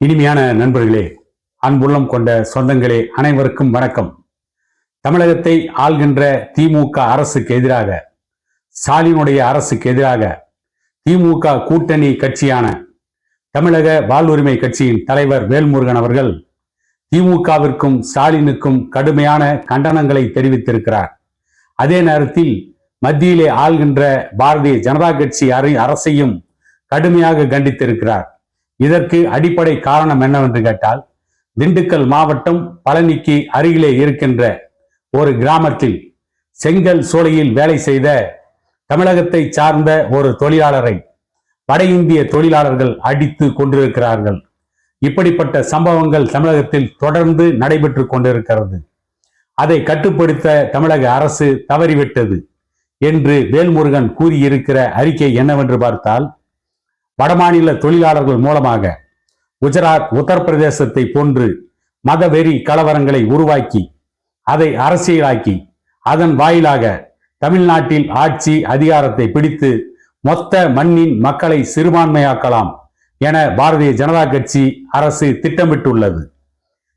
இனிமையான நண்பர்களே அன்புள்ளம் கொண்ட சொந்தங்களே அனைவருக்கும் வணக்கம். தமிழகத்தை ஆள்கின்ற திமுக அரசுக்கு எதிராக ஸ்டாலினுடைய அரசுக்கு எதிராக திமுக கூட்டணி கட்சியான தமிழக வாழ்வுரிமை கட்சியின் தலைவர் வேல்முருகன் அவர்கள் திமுகவிற்கும் ஸ்டாலினுக்கும் கடுமையான கண்டனங்களை தெரிவித்திருக்கிறார். அதே நேரத்தில் மத்தியிலே ஆள்கின்ற பாரதிய ஜனதா கட்சி அரசையும் கடுமையாக கண்டித்திருக்கிறார். இதற்கு அடிப்படை காரணம் என்னவென்று கேட்டால் திண்டுக்கல் மாவட்டம் பழனிக்கு அருகிலே இருக்கின்ற ஒரு கிராமத்தில் செங்கல் சோலையில் வேலை செய்த தமிழகத்தை சார்ந்த ஒரு தொழிலாளரை வட இந்திய தொழிலாளர்கள் அடித்து கொண்டிருக்கிறார்கள். இப்படிப்பட்ட சம்பவங்கள் தமிழகத்தில் தொடர்ந்து நடைபெற்று கொண்டிருக்கிறது. அதை கட்டுப்படுத்த தமிழக அரசு தவறிவிட்டது என்று வேல்முருகன் கூறியிருக்கிற அறிக்கை என்னவென்று பார்த்தால் வடமாநில தொழிலாளர்கள் மூலமாக குஜராத் உத்தரப்பிரதேசத்தை போன்று மதவெறி கலவரங்களை உருவாக்கி அதை அரசியலாக்கி அதன் வாயிலாக தமிழ்நாட்டில் ஆட்சி அதிகாரத்தை பிடித்து மொத்த மண்ணின் மக்களை சிறுபான்மையாக்கலாம் என பாரதிய ஜனதா கட்சி அரசு திட்டமிட்டுள்ளது.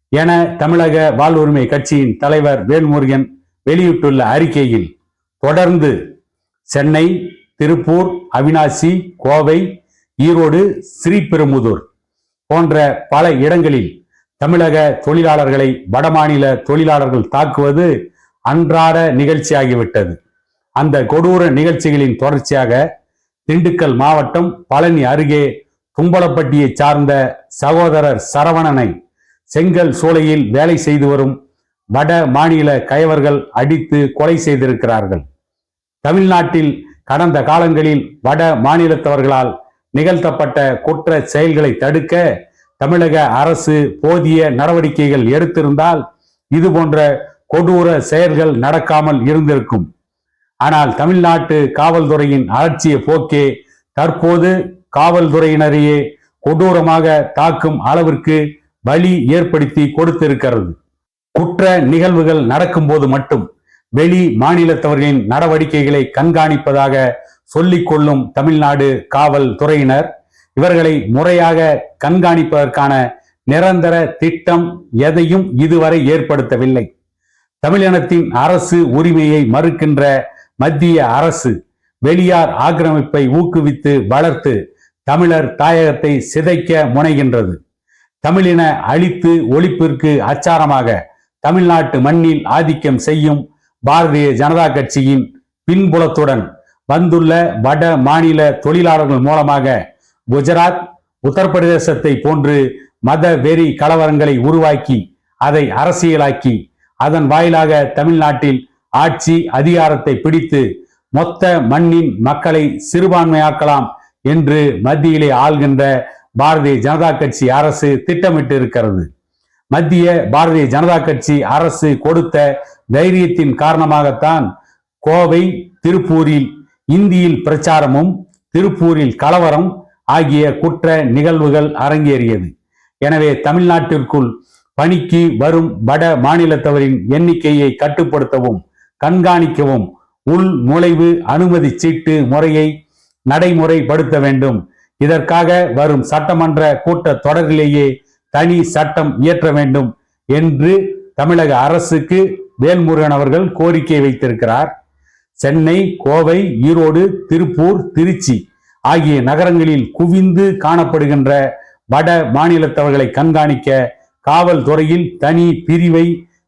என தமிழக வாழ்வுரிமை கட்சியின் தலைவர் வேல்முருகன் வெளியிட்டுள்ள அறிக்கையில் தொடர்ந்து சென்னை திருப்பூர் அவினாசி கோவை ஈரோடு ஸ்ரீபெரும்புதூர் போன்ற பல இடங்களில் தமிழக தொழிலாளர்களை வடமாநில தொழிலாளர்கள் தாக்குவது அன்றாட நிகழ்ச்சியாகிவிட்டது. அந்த கொடூர நிகழ்ச்சிகளின் தொடர்ச்சியாக திண்டுக்கல் மாவட்டம் பழனி அருகே தும்பலப்பட்டியை சார்ந்த சகோதரர் சரவணனை செங்கல் சூளையில் வேலை செய்து வரும் வட மாநில கயவர்கள் அடித்து கொலை செய்திருக்கிறார்கள். தமிழ்நாட்டில் கடந்த காலங்களில் வட மாநிலத்தவர்களால் நிகழ்த்தப்பட்ட குற்ற செயல்களை தடுக்க தமிழக அரசு போதிய நடவடிக்கைகள் எடுத்திருந்தால் இது போன்ற கொடூர செயல்கள் நடக்காமல் இருந்திருக்கும். ஆனால் தமிழ்நாட்டு காவல்துறையின் அலட்சிய போக்கே தற்போது காவல்துறையினரையே கொடூரமாக தாக்கும் அளவிற்கு வலி ஏற்படுத்தி கொடுத்திருக்கிறது. குற்ற நிகழ்வுகள் நடக்கும்போது மட்டும் வெளி மாநிலத்தவர்களின் நடவடிக்கைகளை கண்காணிப்பதாக சொல்லிக் கொள்ளும் தமிழ்நாடு காவல்துறையினர் இவர்களை முறையாக கண்காணிப்பதற்கான நிரந்தர திட்டம் எதையும் இதுவரை ஏற்படுத்தவில்லை. தமிழினத்தின் அரசு உரிமையை மறுக்கின்ற மத்திய அரசு வெளியார் ஆக்கிரமிப்பை ஊக்குவித்து வளர்த்து தமிழர் தாயகத்தை சிதைக்க முனைகின்றது. தமிழின அழித்து ஒழிப்பிற்கு அச்சாரமாக தமிழ்நாட்டு மண்ணில் ஆதிக்கம் செய்யும் பாரதிய ஜனதா கட்சியின் பின்புலத்துடன் வந்துள்ள வட மாநில தொழிலாளர்கள் மூலமாக குஜராத் உத்தரப்பிரதேசத்தை போன்று மத வெறி கலவரங்களை உருவாக்கி அதை அரசியலாக்கி அதன் வாயிலாக தமிழ்நாட்டில் ஆட்சி அதிகாரத்தை பிடித்து மொத்த மண்ணின் மக்களை சிறுபான்மையாக்கலாம் என்று மத்தியிலே ஆள்கின்ற பாரதிய ஜனதா கட்சி அரசு திட்டமிட்டு இருக்கிறது மத்திய பாரதிய ஜனதா கட்சி அரசு கொடுத்த தைரியத்தின் காரணமாகத்தான் கோவை திருப்பூரில் இந்தியில் பிரச்சாரமும் திருப்பூரில் கலவரம் ஆகிய குற்ற நிகழ்வுகள் அரங்கேறியது. எனவே தமிழ்நாட்டிற்குள் பணிக்கு வரும் வட மாநிலத்தவரின் எண்ணிக்கையை கட்டுப்படுத்தவும் கண்காணிக்கவும் உள் நுழைவு அனுமதி சீட்டு முறையை நடைமுறைப்படுத்த வேண்டும். இதற்காக வரும் சட்டமன்ற கூட்ட தொடரிலேயே தனி சட்டம் இயற்ற வேண்டும் என்று தமிழக அரசுக்கு வேல்முருகன் அவர்கள் கோரிக்கை வைத்திருக்கிறார். சென்னை கோவை ஈரோடு திருப்பூர் திருச்சி ஆகிய நகரங்களில் குவிந்து காணப்படுகின்ற வட மாநிலத்தவர்களை கண்காணிக்க காவல்துறையில் தனி பிரிவை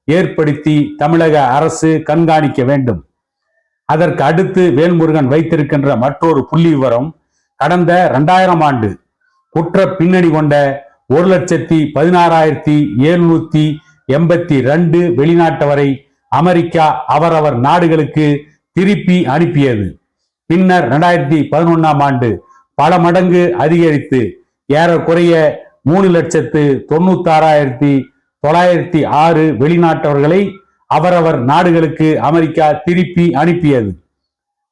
ஏற்படுத்தி தமிழக அரசு கண்காணிக்க வேண்டும். அதற்கு அடுத்து வேல்முருகன் வைத்திருக்கின்ற மற்றொரு புள்ளி விவரம் கடந்த இரண்டாயிரம் ஆண்டு குற்ற பின்னணி கொண்ட ஒரு லட்சத்தி பதினாறாயிரத்தி எழுநூத்தி எண்பத்தி ரெண்டு வெளிநாட்டவரை அமெரிக்கா அவரவர் நாடுகளுக்கு திருப்பி அனுப்பியது. பின்னர் ரெண்டாயிரத்தி பதினொன்னாம் ஆண்டு பல மடங்கு அதிகரித்து ஏறக்குறைய மூணு லட்சத்து தொண்ணூத்தாறாயிரத்தி தொள்ளாயிரத்தி ஆறு வெளிநாட்டவர்களை அவரவர் நாடுகளுக்கு அமெரிக்கா திருப்பி அனுப்பியது.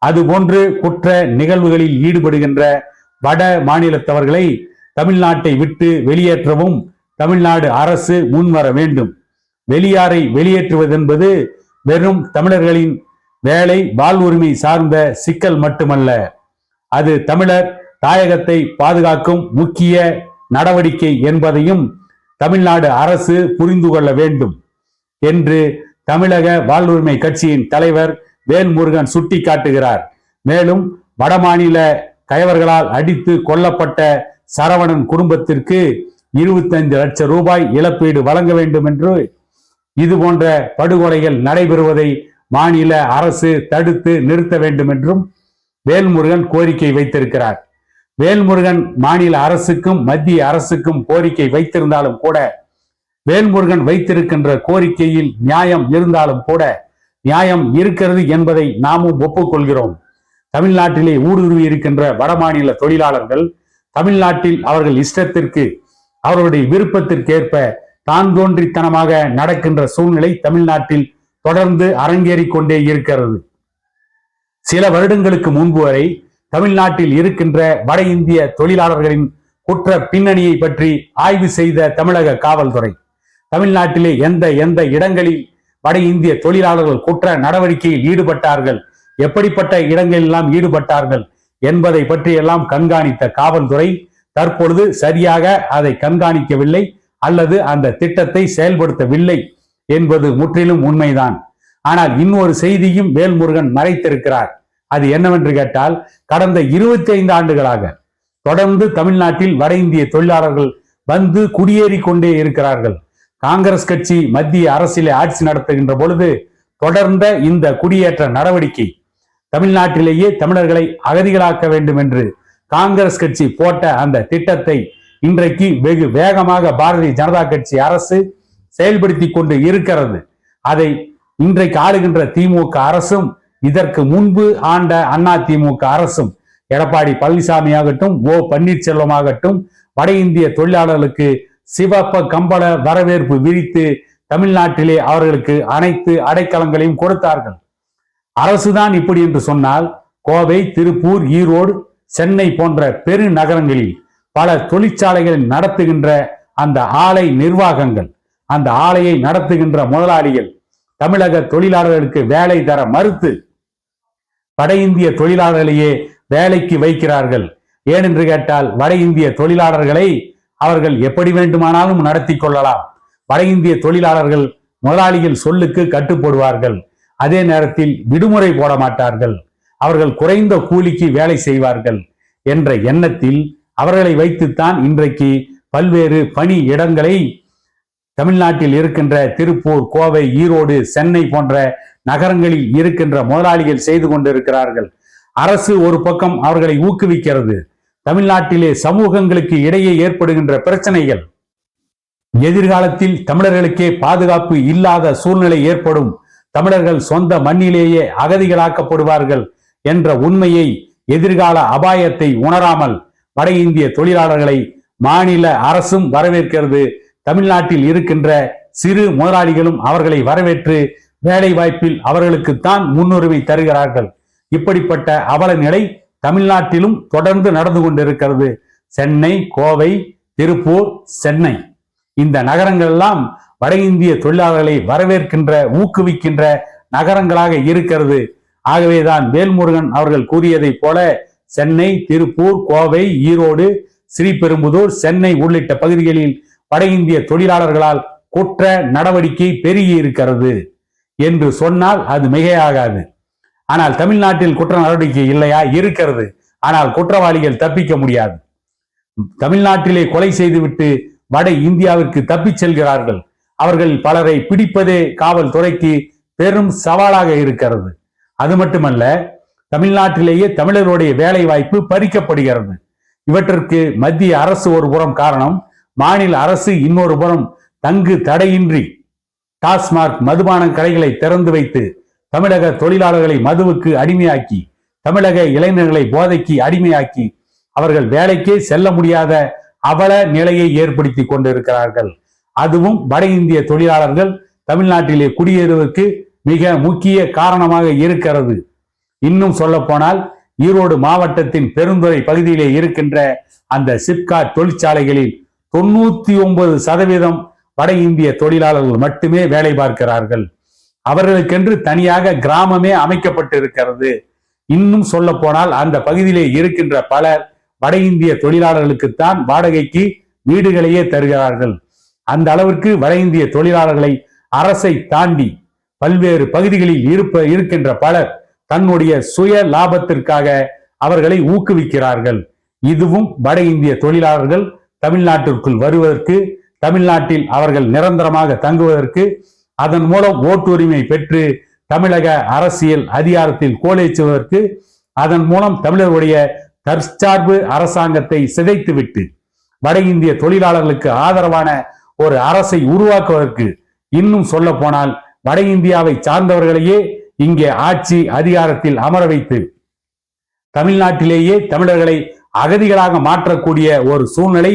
அதுபோன்று குற்ற நிகழ்வுகளில் ஈடுபடுகின்ற வட மாநிலத்தவர்களை தமிழ்நாட்டை விட்டு வெளியேற்றவும் தமிழ்நாடு அரசு முன்வர வேண்டும். வெளியாரை வெளியேற்றுவதென்பது வெறும் தமிழர்களின் வேலை வாழ்வுரிமை சார்ந்த சிக்கல் மட்டுமல்ல. அது தமிழர் தாயகத்தை பாதுகாக்கும் முக்கிய நடவடிக்கை என்பதையும் தமிழ்நாடு அரசு புரிந்து கொள்ள வேண்டும் என்று தமிழக வாழ்வுரிமை கட்சியின் தலைவர் வேல்முருகன் சுட்டிக்காட்டுகிறார். மேலும் வடமாநில கயவர்களால் அடித்து கொல்லப்பட்ட சரவணன் குடும்பத்திற்கு இருபத்தைந்து லட்சம் ரூபாய் இழப்பீடு வழங்க வேண்டும் என்று இது போன்ற படுகொலைகள் நடைபெறுவதை மாநில அரசு தடுத்து நிறுத்த வேண்டும் என்றும் வேல்முருகன் கோரிக்கை வைத்திருக்கிறார். வேல்முருகன் மாநில அரசுக்கும் மத்திய அரசுக்கும் கோரிக்கை வைத்திருந்தாலும் கூட வேல்முருகன் வைத்திருக்கின்ற கோரிக்கையில் நியாயம் இருந்தாலும் கூட நியாயம் இருக்கிறது என்பதை நாமும் ஒப்புக்கொள்கிறோம். தமிழ்நாட்டிலே ஊடுருவி இருக்கின்ற வடமாநில தொழிலாளர்கள் தமிழ்நாட்டில் அவர்கள் இஷ்டத்திற்கு அவர்களுடைய விருப்பத்திற்கேற்ப தான் தோன்றித்தனமாக நடக்கின்ற சூழ்நிலை தமிழ்நாட்டில் தொடர்ந்து அரங்கேறிக் கொண்டே இருக்கிறது. சில வருடங்களுக்கு முன்பு வரை தமிழ்நாட்டில் இருக்கின்ற வட இந்திய தொழிலாளர்களின் குற்ற பின்னணியை பற்றி ஆய்வு செய்த தமிழக காவல்துறை தமிழ்நாட்டிலே எந்த எந்த இடங்களில் வட இந்திய தொழிலாளர்கள் குற்ற நடவடிக்கையில் ஈடுபட்டார்கள் எப்படிப்பட்ட இடங்களெல்லாம் ஈடுபட்டார்கள் என்பதை பற்றியெல்லாம் கண்காணித்த காவல்துறை தற்பொழுது சரியாக அதை கண்காணிக்கவில்லை அல்லது அந்த திட்டத்தை செயல்படுத்தவில்லை என்பது முற்றிலும் உண்மைதான். ஆனால் இன்னொரு செய்தியும் வேல்முருகன் மறைத்திருக்கிறார். அது என்னவென்று கேட்டால் கடந்த இருபத்தி ஐந்து ஆண்டுகளாக தொடர்ந்து தமிழ்நாட்டில் வட இந்திய தொழிலாளர்கள் வந்து குடியேறி கொண்டே இருக்கிறார்கள். காங்கிரஸ் கட்சி மத்திய அரசியலை ஆட்சி நடத்துகின்ற பொழுது தொடர்ந்த இந்த குடியேற்ற நடவடிக்கை தமிழ்நாட்டிலேயே தமிழர்களை அகதிகளாக்க வேண்டும் என்று காங்கிரஸ் கட்சி போட்ட அந்த திட்டத்தை இன்றைக்கு வெகு வேகமாக பாரதிய ஜனதா கட்சி அரசு செயல்படுத்தி கொண்டு இருக்கிறது. அதை இன்றைக்கு ஆளுகின்ற திமுக அரசும் இதற்கு முன்பு ஆண்ட அண்ணா திமுக அரசும் எடப்பாடி பழனிசாமி ஆகட்டும் ஓ பன்னீர்செல்வம் ஆகட்டும் வட இந்திய தொழிலாளர்களுக்கு சிவப்ப கம்பள வரவேற்பு விரித்து தமிழ்நாட்டிலே அவர்களுக்கு அனைத்து அடைக்கலங்களையும் கொடுத்தார்கள். அரசுதான் இப்படி என்று சொன்னால் கோவை திருப்பூர் ஈரோடு சென்னை போன்ற பெருநகரங்களில் பல தொழிற்சாலைகளை நடத்துகின்ற அந்த ஆலை நிர்வாகங்கள். அந்த ஆலையை நடத்துகின்ற முதலாளிகள் தமிழக தொழிலாளர்களுக்கு வேலை தர மறுத்து வட இந்திய தொழிலாளர்களையே வேலைக்கு வைக்கிறார்கள். ஏனென்று கேட்டால் வட இந்திய தொழிலாளர்களை அவர்கள் எப்படி வேண்டுமானாலும் நடத்தி கொள்ளலாம். வட இந்திய தொழிலாளர்கள் முதலாளிகள் சொல்லுக்கு கட்டுப்படுவார்கள். அதே நேரத்தில் விடுமுறை போட மாட்டார்கள். அவர்கள் குறைந்த கூலிக்கு வேலை செய்வார்கள் என்ற எண்ணத்தில் அவர்களை வைத்துத்தான் இன்றைக்கு பல்வேறு பணி இடங்களை தமிழ்நாட்டில் இருக்கின்ற திருப்பூர் கோவை ஈரோடு சென்னை போன்ற நகரங்களில் இருக்கின்ற முதலாளிகள் செய்து கொண்டிருக்கிறார்கள். அரசு ஒரு பக்கம் அவர்களை ஊக்குவிக்கிறது. தமிழ்நாட்டிலே சமூகங்களுக்கு இடையே ஏற்படுகின்ற பிரச்சனைகள். எதிர்காலத்தில் தமிழர்களுக்கே பாதுகாப்பு இல்லாத சூழ்நிலை ஏற்படும். தமிழர்கள் சொந்த மண்ணிலேயே அகதிகளாக்கப்படுவார்கள் என்ற உண்மையை எதிர்கால அபாயத்தை உணராமல் வட இந்திய தொழிலாளர்களை மாநில அரசும் வரவேற்கிறது. தமிழ்நாட்டில் இருக்கின்ற சிறு முதலாளிகளும் அவர்களை வரவேற்று வேலை வாய்ப்பில் அவர்களுக்குத்தான் முன்னுரிமை தருகிறார்கள். இப்படிப்பட்ட அவல நிலை தமிழ்நாட்டிலும் தொடர்ந்து நடந்து கொண்டிருக்கிறது. சென்னை கோவை திருப்பூர் சென்னை. இந்த நகரங்கள் எல்லாம் வட இந்திய தொழிலாளர்களை வரவேற்கின்ற ஊக்குவிக்கின்ற நகரங்களாக இருக்கிறது. ஆகவேதான் வேல்முருகன் அவர்கள் கூறியதைப் போல சென்னை திருப்பூர் கோவை ஈரோடு ஸ்ரீபெரும்புதூர் சென்னை உள்ளிட்ட பகுதிகளில் வட இந்திய தொழிலாளர்களால் குற்ற நடவடிக்கை பெருகி இருக்கிறது என்று சொன்னால் அது மிகையாகாது. ஆனால் தமிழ்நாட்டில் குற்ற நடவடிக்கை இல்லையா? இருக்கிறது. ஆனால் குற்றவாளிகள் தப்பிக்க முடியாது. தமிழ்நாட்டிலே கொலை செய்துவிட்டு வட இந்தியாவிற்கு தப்பிச் செல்கிறார்கள். அவர்கள் பலரை பிடிப்பதே காவல்துறைக்கு பெரும் சவாலாக இருக்கிறது. அது மட்டுமல்ல தமிழ்நாட்டிலேயே தமிழருடைய வேலை வாய்ப்பு பறிக்கப்படுகிறது. இவற்றிற்கு மத்திய அரசு ஒரு புறம் காரணம் மாநில அரசு இன்னொரு புறம் தங்கு தடையின்றி டாஸ்மார்க் மதுபான கடைகளை திறந்து வைத்து தமிழக தொழிலாளர்களை மதுவுக்கு அடிமையாக்கி தமிழக இளைஞர்களை போதைக்கு அடிமையாக்கி அவர்கள் வேலைக்கே செல்ல முடியாத அவல நிலையை ஏற்படுத்தி கொண்டிருக்கிறார்கள். அதுவும் வட இந்திய தொழிலாளர்கள் தமிழ்நாட்டிலே குடியேறுவதற்கு மிக முக்கிய காரணமாக இருக்கிறது. இன்னும் சொல்ல போனால் ஈரோடு மாவட்டத்தின் பெருந்துறை பகுதியிலே இருக்கின்ற அந்த சிப்காட் தொழிற்சாலைகளில் தொண்ணூத்தி ஒன்பது சதவீதம் வட இந்திய தொழிலாளர்கள் மட்டுமே வேலை பார்க்கிறார்கள். அவர்களுக்கென்று தனியாக கிராமமே அமைக்கப்பட்டு இருக்கிறது இன்னும் சொல்ல போனால் அந்த பகுதியிலே இருக்கின்ற பலர் வட இந்திய தொழிலாளர்களுக்குத்தான் வாடகைக்கு வீடுகளையே தருகிறார்கள். அந்த அளவிற்கு வட இந்திய தொழிலாளர்களை அரசை தாண்டி பல்வேறு பகுதிகளில் இருப்ப இருக்கின்ற பலர் தன்னுடைய சுய லாபத்திற்காக அவர்களை ஊக்குவிக்கிறார்கள். இதுவும் வட இந்திய தொழிலாளர்கள் தமிழ்நாட்டிற்குள் வருவதற்கு தமிழ்நாட்டில் அவர்கள் நிரந்தரமாக தங்குவதற்கு அதன் மூலம் ஓட்டுரிமை பெற்று தமிழக அரசியல் அதிகாரத்தில் கோலேச்சுவதற்கு அதன் மூலம் தமிழர்களுடைய தற்சார்பு அரசாங்கத்தை சிதைத்துவிட்டு வட இந்திய தொழிலாளர்களுக்கு ஆதரவான ஒரு அரசை உருவாக்குவதற்கு இன்னும் சொல்ல போனால் வட இந்தியாவை சார்ந்தவர்களையே இங்கே ஆட்சி அதிகாரத்தில் அமர வைத்து தமிழ்நாட்டிலேயே தமிழர்களை அகதிகளாக மாற்றக்கூடிய ஒரு சூழ்நிலை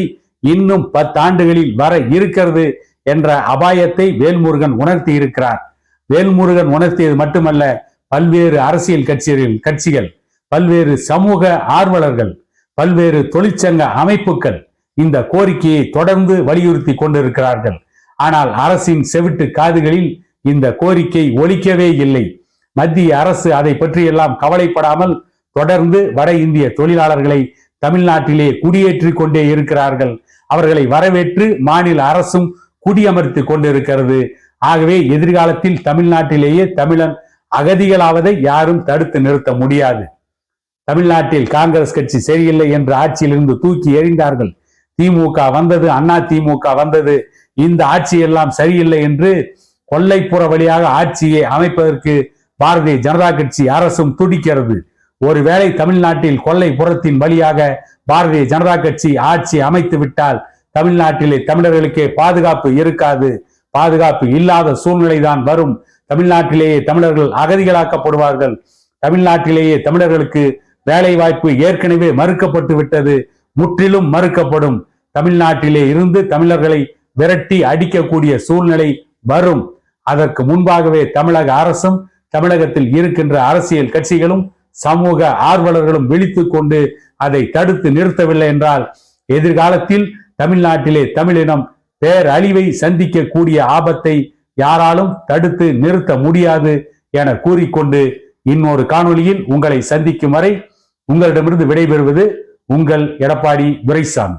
இன்னும் பத்தாண்டுகளில் வர இருக்கிறது என்ற அபாயத்தை வேல்முருகன் உணர்த்தி இருக்கிறார். வேல்முருகன் உணர்த்தியது மட்டுமல்ல பல்வேறு அரசியல் கட்சிகள் கட்சிகள் பல்வேறு சமூக ஆர்வலர்கள் பல்வேறு தொழிற்சங்க அமைப்புகள் இந்த கோரிக்கையை தொடர்ந்து வலியுறுத்தி கொண்டிருக்கிறார்கள். ஆனால் அரசின் செவிட்டு காதுகளில் இந்த கோரிக்கை ஒலிக்கவே இல்லை. மத்திய அரசு அதை பற்றியெல்லாம் கவலைப்படாமல் தொடர்ந்து வட இந்திய தொழிலாளர்களை தமிழ்நாட்டிலே குடியேற்றிக் கொண்டே இருக்கிறார்கள். அவர்களை வரவேற்று மாநில அரசும் குடியமர்த்தி கொண்டிருக்கிறது. ஆகவே எதிர்காலத்தில் தமிழ்நாட்டிலேயே தமிழன் அகதிகளாவதை யாரும் தடுத்து நிறுத்த முடியாது. தமிழ்நாட்டில் காங்கிரஸ் கட்சி சரியில்லை என்று ஆட்சியிலிருந்து தூக்கி எறிந்தார்கள். திமுக வந்தது அண்ணா திமுக வந்தது. இந்த ஆட்சி எல்லாம் சரியில்லை என்று கொல்லைப்புற வழியாக ஆட்சியை அமைப்பதற்கு பாரதிய ஜனதா கட்சி அரசும் துடிக்கிறது. ஒருவேளை தமிழ்நாட்டில் கொள்ளை புறத்தின் வழியாக பாரதிய ஜனதா கட்சி ஆட்சி அமைத்து விட்டால் தமிழ்நாட்டிலே தமிழர்களுக்கே பாதுகாப்பு இருக்காது. பாதுகாப்பு இல்லாத சூழ்நிலை தான் வரும். தமிழ்நாட்டிலேயே தமிழர்கள் அகதிகளாக்கப்படுவார்கள். தமிழ்நாட்டிலேயே தமிழர்களுக்கு வேலை வாய்ப்பு ஏற்கனவே மறுக்கப்பட்டு விட்டது. முற்றிலும் மறுக்கப்படும். தமிழ்நாட்டிலே இருந்து தமிழர்களை விரட்டி அடிக்கக்கூடிய சூழ்நிலை வரும். அதற்கு முன்பாகவே தமிழக அரசும் தமிழகத்தில் இருக்கின்ற அரசியல் கட்சிகளும் சமூக ஆர்வலர்களும் விழித்து கொண்டு அதை தடுத்து நிறுத்தவில்லை என்றால் எதிர்காலத்தில் தமிழ்நாட்டிலே தமிழினம் பேரழிவை சந்திக்கக்கூடிய ஆபத்தை யாராலும் தடுத்து நிறுத்த முடியாது என கூறிக்கொண்டு இன்னொரு காணொளியில் உங்களை சந்திக்கும் வரை உங்களிடமிருந்து விடைபெறுவது உங்கள் எடப்பாடி துரைசாமி.